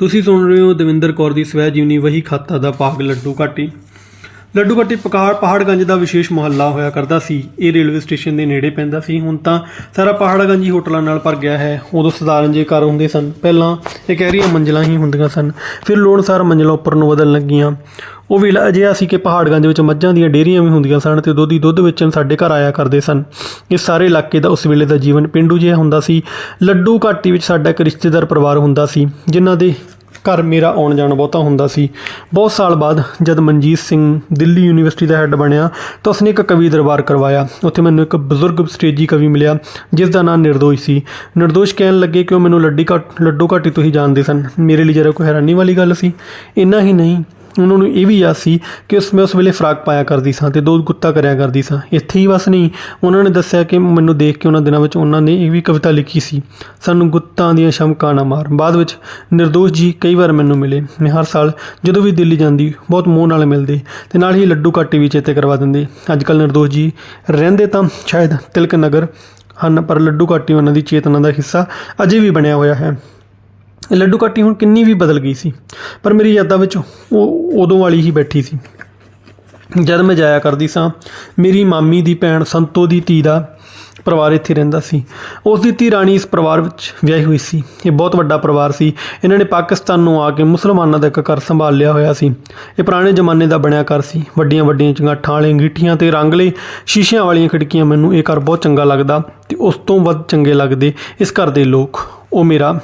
ਤੁਸੀਂ ਸੁਣ ਰਹੇ ਹੋ ਦਵਿੰਦਰ ਕੌਰ ਦੀ ਸਵੈ ਜੀਵਨੀ ਵਹੀ ਖਾਤਾ ਦਾ ਭਾਗ ਲੱਡੂ ਘਾਟੀ। ਲੱਡੂ ਘਾਟੀ ਪਕਾਰ ਪਹਾੜਗੰਜ ਦਾ ਵਿਸ਼ੇਸ਼ ਮੁਹੱਲਾ ਹੋਇਆ ਕਰਦਾ ਸੀ। ਇਹ ਰੇਲਵੇ ਸਟੇਸ਼ਨ ਦੇ ਨੇੜੇ ਪੈਂਦਾ ਸੀ। ਹੁਣ ਤਾਂ ਸਾਰਾ ਪਹਾੜਗੰਜ ਹੀ ਹੋਟਲਾਂ ਨਾਲ ਭਰ ਗਿਆ ਹੈ। ਉਦੋਂ ਸਧਾਰਨ ਜੇ ਘਰ ਹੁੰਦੇ ਸਨ। ਪਹਿਲਾਂ ਇਹ ਕਹਿਰੀਆਂ ਮੰਜ਼ਲਾਂ ਹੀ ਹੁੰਦੀਆਂ ਸਨ। ਫਿਰ ਲੋੜ ਅਨੁਸਾਰ ਮੰਜ਼ਲਾਂ ਉੱਪਰ ਨੂੰ ਬਦਲਣ ਲੱਗੀਆਂ। ਉਹ ਵੇਲਾ ਅਜਿਹਾ ਸੀ ਕਿ ਪਹਾੜਗੰਜ ਵਿੱਚ ਮੱਝਾਂ ਦੀਆਂ ਡੇਅਰੀਆਂ ਵੀ ਹੁੰਦੀਆਂ ਸਨ ਤੇ ਦੁੱਧ ਹੀ ਦੁੱਧ ਵੇਚਣ ਸਾਡੇ ਘਰ ਆਇਆ ਕਰਦੇ ਸਨ। ਇਸ ਸਾਰੇ ਇਲਾਕੇ ਦਾ ਉਸ ਵੇਲੇ ਦਾ ਜੀਵਨ ਪਿੰਡੂ ਜਿਹਾ ਹੁੰਦਾ ਸੀ। ਲੱਡੂ ਘਾਟੀ ਵਿੱਚ ਸਾਡਾ ਇੱਕ ਰਿਸ਼ਤੇਦਾਰ ਪਰਿਵਾਰ ਹੁੰਦਾ ਸੀ, ਜਿਨ੍ਹਾਂ ਦੇ ਘਰ ਮੇਰਾ ਆਉਣ ਜਾਣ ਬਹੁਤਾ ਹੁੰਦਾ ਸੀ। ਬਹੁਤ ਸਾਲ ਬਾਅਦ ਜਦ ਮਨਜੀਤ ਸਿੰਘ ਦਿੱਲੀ ਯੂਨੀਵਰਸਿਟੀ ਦਾ ਹੈੱਡ ਬਣਿਆ, ਤਾਂ ਉਸਨੇ ਇੱਕ ਕਵੀ ਦਰਬਾਰ ਕਰਵਾਇਆ। ਉੱਥੇ ਮੈਨੂੰ ਇੱਕ ਬਜ਼ੁਰਗ ਸਟੇਜੀ ਕਵੀ ਮਿਲਿਆ, ਜਿਸ ਦਾ ਨਾਮ ਨਿਰਦੋਸ਼ ਸੀ। ਨਿਰਦੋਸ਼ ਕਹਿਣ ਲੱਗੇ ਕਿ ਉਹ ਮੈਨੂੰ ਲੱਡੀ ਘਾਟ ਲੱਡੂ ਘਾਟੀ ਤੋਂ ਹੀ ਜਾਣਦੇ ਸਨ। ਮੇਰੇ ਲਈ ਜਰਾ ਕੋਈ ਹੈਰਾਨੀ ਵਾਲੀ ਗੱਲ ਸੀ। ਇੰਨਾ ਹੀ ਨਹੀਂ ਉਹਨਾਂ ਨੂੰ ਇਹ ਵੀ ਯਾਦ ਸੀ ਕਿ ਉਸ ਮੈਂ ਉਸ ਵੇਲੇ ਫਰਾਕ ਪਾਇਆ ਕਰਦੀ ਸਾਂ ਤੇ ਦੋ ਗੁੱਤਾ ਕਰਿਆ ਕਰਦੀ ਸਾਂ। ਇੱਥੇ ਹੀ ਬਸ ਨਹੀਂ, ਉਹਨਾਂ ਨੇ ਦੱਸਿਆ ਕਿ ਮੈਨੂੰ ਦੇਖ ਕੇ ਉਹਨਾਂ ਦਿਨਾਂ ਵਿੱਚ ਉਹਨਾਂ ਨੇ ਇਹ ਵੀ ਕਵਿਤਾ ਲਿਖੀ ਸੀ, ਸਾਨੂੰ ਗੁੱਤਾਂ ਦੀਆਂ ਸ਼ਮਕਾਂ ਨਾ ਮਾਰ। ਬਾਅਦ ਵਿੱਚ ਨਿਰਦੋਸ਼ ਜੀ ਕਈ ਵਾਰ ਮੈਨੂੰ ਮਿਲੇ। ਮੈਂ ਹਰ ਸਾਲ ਜਦੋਂ ਵੀ ਦਿੱਲੀ ਜਾਂਦੀ, ਬਹੁਤ ਮੋਹ ਨਾਲ ਮਿਲਦੇ ਤੇ ਨਾਲ ਹੀ ਲੱਡੂ ਕਾਟੀ ਵੀ ਚੇਤੇ ਕਰਵਾ ਦਿੰਦੇ। ਅੱਜ ਕੱਲ ਨਿਰਦੋਸ਼ ਜੀ ਰਹਿੰਦੇ ਤਾਂ ਸ਼ਾਇਦ ਤਿਲਕ ਨਗਰ ਹਨ, ਪਰ ਲੱਡੂ ਕਾਟੀ ਉਹਨਾਂ ਦੀ ਚੇਤਨਾ ਦਾ ਹਿੱਸਾ ਅਜੇ ਵੀ ਬਣਿਆ ਹੋਇਆ ਹੈ। ਲੱਡੂ ਕਾਟੀ ਹੁਣ ਕਿੰਨੀ ਵੀ ਬਦਲ ਗਈ ਸੀ, ਪਰ ਮੇਰੀ ਯਾਦਾਂ ਵਿੱਚ ਉਹ ਉਦੋਂ ਵਾਲੀ ਹੀ ਬੈਠੀ ਸੀ। ਜਦ ਮੈਂ ਜਾਇਆ ਕਰਦੀ ਸਾਂ, ਮੇਰੀ ਮਾਮੀ ਦੀ ਭੈਣ ਸੰਤੋ ਦੀ ਧੀ ਦਾ ਪਰਿਵਾਰ ਇੱਥੇ ਰਹਿੰਦਾ ਸੀ। ਉਸ ਦੀ ਧੀ ਰਾਣੀ ਇਸ ਪਰਿਵਾਰ ਵਿੱਚ ਵਿਆਹੀ ਹੋਈ ਸੀ। ਇਹ ਬਹੁਤ ਵੱਡਾ ਪਰਿਵਾਰ ਸੀ। ਇਹਨਾਂ ਨੇ ਪਾਕਿਸਤਾਨ ਨੂੰ ਆ ਕੇ ਮੁਸਲਮਾਨਾਂ ਦਾ ਇੱਕ ਘਰ ਸੰਭਾਲ ਲਿਆ ਹੋਇਆ ਸੀ। ਇਹ ਪੁਰਾਣੇ ਜ਼ਮਾਨੇ ਦਾ ਬਣਿਆ ਘਰ ਸੀ। ਵੱਡੀਆਂ ਵੱਡੀਆਂ ਚੰਗਾਠਾਂ ਵਾਲੇ ਅੰਗੀਠੀਆਂ ਤੇ ਰੰਗਲੇ ਸ਼ੀਸ਼ਿਆਂ ਵਾਲੀਆਂ ਖਿੜਕੀਆਂ ਮੈਨੂੰ ਇਹ ਘਰ ਬਹੁਤ ਚੰਗਾ ਲੱਗਦਾ ਤੇ ਉਸ ਤੋਂ ਵੱਧ ਚੰਗੇ ਲੱਗਦੇ ਇਸ ਘਰ ਦੇ ਲੋਕ। ਉਹ ਮੇਰਾ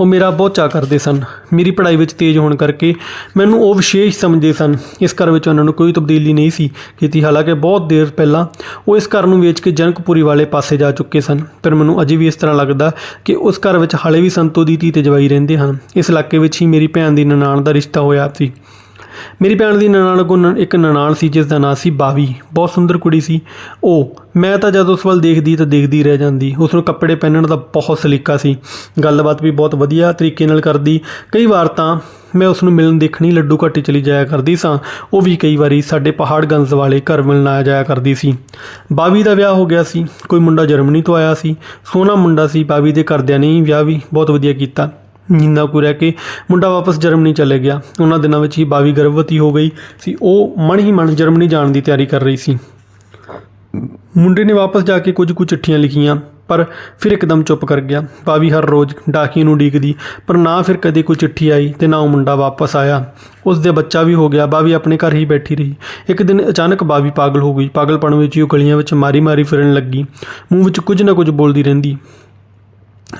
ਉਹ ਮੇਰਾ ਬਹੁਤ ਚਾਅ ਕਰਦੇ ਸਨ। ਮੇਰੀ ਪੜ੍ਹਾਈ ਵਿੱਚ ਤੇਜ਼ ਹੋਣ ਕਰਕੇ ਮੈਨੂੰ ਉਹ ਵਿਸ਼ੇਸ਼ ਸਮਝਦੇ ਸਨ। ਇਸ ਘਰ ਵਿੱਚ ਉਹਨਾਂ ਨੂੰ ਕੋਈ ਤਬਦੀਲੀ ਨਹੀਂ ਸੀ ਕੀਤੀ। ਹਾਲਾਂਕਿ ਬਹੁਤ ਦੇਰ ਪਹਿਲਾਂ ਉਹ ਇਸ ਘਰ ਨੂੰ ਵੇਚ ਕੇ ਜਨਕਪੁਰੀ ਵਾਲੇ ਪਾਸੇ ਜਾ ਚੁੱਕੇ ਸਨ। ਪਰ ਮੈਨੂੰ ਅਜੇ ਵੀ ਇਸ ਤਰ੍ਹਾਂ ਲੱਗਦਾ ਕਿ ਉਸ ਘਰ ਵਿੱਚ ਹਾਲੇ ਵੀ ਸੰਤੋ ਦੀ ਧੀ ਤੇ ਜਵਾਈ ਰਹਿੰਦੇ ਹਨ। ਇਸ ਇਲਾਕੇ ਵਿੱਚ ਹੀ ਮੇਰੀ ਭੈਣ ਦੀ ਨਨਾਣ ਦਾ ਰਿਸ਼ਤਾ ਹੋਇਆ ਸੀ। ਮੇਰੀ ਭੈਣ ਦੀ ਨਨਾਣ ਕੋਲ ਇੱਕ ਨਨਾਣ ਸੀ ਜਿਸ ਦਾ ਨਾਂ ਸੀ ਬਾਵੀ। ਬਹੁਤ ਸੁੰਦਰ ਕੁੜੀ ਸੀ। ਉਹ ਮੈਂ ਤਾਂ ਜਦ ਉਸ ਵੱਲ ਦੇਖਦੀ ਤਾਂ ਦੇਖਦੀ ਰਹਿ ਜਾਂਦੀ। ਉਸ ਨੂੰ ਕੱਪੜੇ ਪਹਿਨਣ ਦਾ ਬਹੁਤ ਸਲੀਕਾ ਸੀ। ਗੱਲਬਾਤ ਵੀ ਬਹੁਤ ਵਧੀਆ ਤਰੀਕੇ ਨਾਲ ਕਰਦੀ। ਕਈ ਵਾਰ ਤਾਂ ਮੈਂ ਉਸ ਨੂੰ ਮਿਲਣ ਦੇਖਣੀ ਲੱਡੂ ਘਾਟੀ ਚਲੀ ਜਾਇਆ ਕਰਦੀ ਸਾਂ। ਉਹ ਵੀ ਕਈ ਵਾਰੀ ਸਾਡੇ ਪਹਾੜਗੰਜ ਵਾਲੇ ਘਰ ਮਿਲਣ ਆਇਆ ਜਾਇਆ ਕਰਦੀ ਸੀ। ਬਾਵੀ ਦਾ ਵਿਆਹ ਹੋ ਗਿਆ ਸੀ। ਕੋਈ ਮੁੰਡਾ ਜਰਮਨੀ ਤੋਂ ਆਇਆ ਸੀ। ਸੋਹਣਾ ਮੁੰਡਾ ਸੀ। ਬਾਵੀ ਦੇ ਘਰਦਿਆਂ ਨੇ ਵਿਆਹ ਵੀ ਬਹੁਤ ਵਧੀਆ ਕੀਤਾ। ਜਿੰਨਾ ਕੁ ਰਹਿ ਕੇ ਮੁੰਡਾ ਵਾਪਸ ਜਰਮਨੀ ਚਲੇ ਗਿਆ। ਉਹਨਾਂ ਦਿਨਾਂ ਵਿੱਚ ਹੀ ਬਾਵੀ ਗਰਭਵਤੀ ਹੋ ਗਈ ਸੀ। ਉਹ ਮਨ ਹੀ ਮਨ ਜਰਮਨੀ ਜਾਣ ਦੀ ਤਿਆਰੀ ਕਰ ਰਹੀ ਸੀ। ਮੁੰਡੇ ਨੇ ਵਾਪਸ ਜਾ ਕੇ ਕੁਝ ਕੁ ਚਿੱਠੀਆਂ ਲਿਖੀਆਂ, ਪਰ ਫਿਰ ਇੱਕਦਮ ਚੁੱਪ ਕਰ ਗਿਆ। ਬਾਵੀ ਹਰ ਰੋਜ਼ ਡਾਕੀ ਨੂੰ ਡੀਕਦੀ, ਪਰ ਨਾ ਫਿਰ ਕਦੇ ਕੋਈ ਚਿੱਠੀ ਆਈ ਤੇ ਨਾ ਉਹ ਮੁੰਡਾ ਵਾਪਸ ਆਇਆ। ਉਸ ਦੇ ਬੱਚਾ ਵੀ ਹੋ ਗਿਆ, ਬਾਵੀ ਆਪਣੇ ਘਰ ਹੀ ਬੈਠੀ ਰਹੀ। ਇੱਕ ਦਿਨ ਅਚਾਨਕ ਬਾਵੀ ਪਾਗਲ ਹੋ ਗਈ। ਪਾਗਲਪਣ ਵਿੱਚ ਹੀ ਉਹ ਗਲੀਆਂ ਵਿੱਚ ਮਾਰੀ-ਮਾਰੀ ਫਿਰਨ ਲੱਗੀ। ਮੂੰਹ ਵਿੱਚ ਕੁਝ ਨਾ ਕੁਝ ਬੋਲਦੀ ਰਹਿੰਦੀ।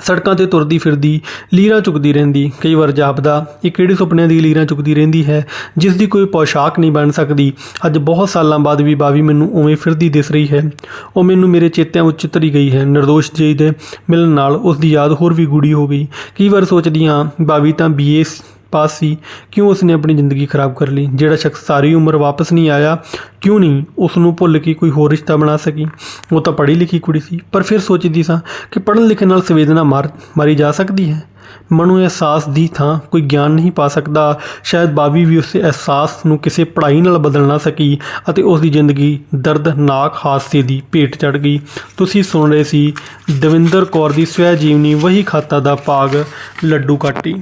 ਸੜਕਾਂ ਤੇ ਤੁਰਦੀ ਫਿਰਦੀ ਲੀਰਾਂ ਚੁੱਕਦੀ ਰਹਿੰਦੀ। ਕਈ ਵਾਰ ਜਾਪਦਾ, ਇਹ ਕਿਹੜੇ ਸੁਪਨਿਆਂ ਦੀ ਲੀਰਾਂ ਚੁੱਕਦੀ ਰਹਿੰਦੀ ਹੈ? ਜਿਸ ਦੀ ਕੋਈ ਪੋਸ਼ਾਕ ਨਹੀਂ ਬਣ ਸਕਦੀ। ਅੱਜ ਬਹੁਤ ਸਾਲਾਂ ਬਾਅਦ ਵੀ ਬਾਵੀ ਮੈਨੂੰ ਉਵੇਂ ਫਿਰਦੀ ਦਿਸ ਰਹੀ ਹੈ। ਉਹ ਮੈਨੂੰ ਮੇਰੇ ਚੇਤਿਆਂ ਵਿੱਚ ਚਿਤਰੀ ਗਈ ਹੈ। ਨਿਰਦੋਸ਼ ਜੀ ਦੇ ਮਿਲਣ ਨਾਲ ਉਸ ਦੀ ਯਾਦ ਹੋਰ ਵੀ ਗੂੜੀ ਹੋ ਗਈ। ਕਈ ਵਾਰ ਸੋਚਦੀ ਹਾਂ, ਬਾਵੀ ਤਾਂ ਬੀਏ ਪਾਸ ਸੀ, ਕਿਉਂ ਉਸਨੇ ਆਪਣੀ ਜ਼ਿੰਦਗੀ ਖਰਾਬ ਕਰ ਲਈ? ਜਿਹੜਾ ਸ਼ਖਸ ਸਾਰੀ ਉਮਰ ਵਾਪਸ ਨਹੀਂ ਆਇਆ, ਕਿਉਂ ਨਹੀਂ ਉਸ ਨੂੰ ਭੁੱਲ ਕੇ ਕੋਈ ਹੋਰ ਰਿਸ਼ਤਾ ਬਣਾ ਸਕੀ? ਉਹ ਤਾਂ ਪੜ੍ਹੀ ਲਿਖੀ ਕੁੜੀ ਸੀ, ਪਰ ਫਿਰ ਸੋਚਦੀ ਸਾਂ ਕਿ ਪੜ੍ਹਨ ਲਿਖਣ ਨਾਲ ਸੰਵੇਦਨਾ ਮਾਰ, ਮਾਰੀ ਜਾ ਸਕਦੀ ਹੈ। ਮਨੂ ਅਹਿਸਾਸ ਦੀ ਥਾਂ ਕੋਈ ਗਿਆਨ ਨਹੀਂ ਪਾ ਸਕਦਾ। ਸ਼ਾਇਦ ਬਾਬੀ ਵੀ ਉਸ ਅਹਿਸਾਸ ਨੂੰ ਕਿਸੇ ਪੜ੍ਹਾਈ ਨਾਲ ਬਦਲ ਨਾ ਸਕੀ ਅਤੇ ਉਸ ਦੀ ਜ਼ਿੰਦਗੀ ਦਰਦਨਾਕ ਹਾਦਸੇ ਦੀ ਭੇਟ ਚੜ ਗਈ। ਤੁਸੀਂ ਸੁਣ ਰਹੇ ਸੀ ਦਵਿੰਦਰ ਕੌਰ ਦੀ ਸਵੈ ਜੀਵਨੀ ਵਹੀ ਖਾਤਾ ਦਾ ਭਾਗ, ਲੱਡੂ ਕਾਟੀ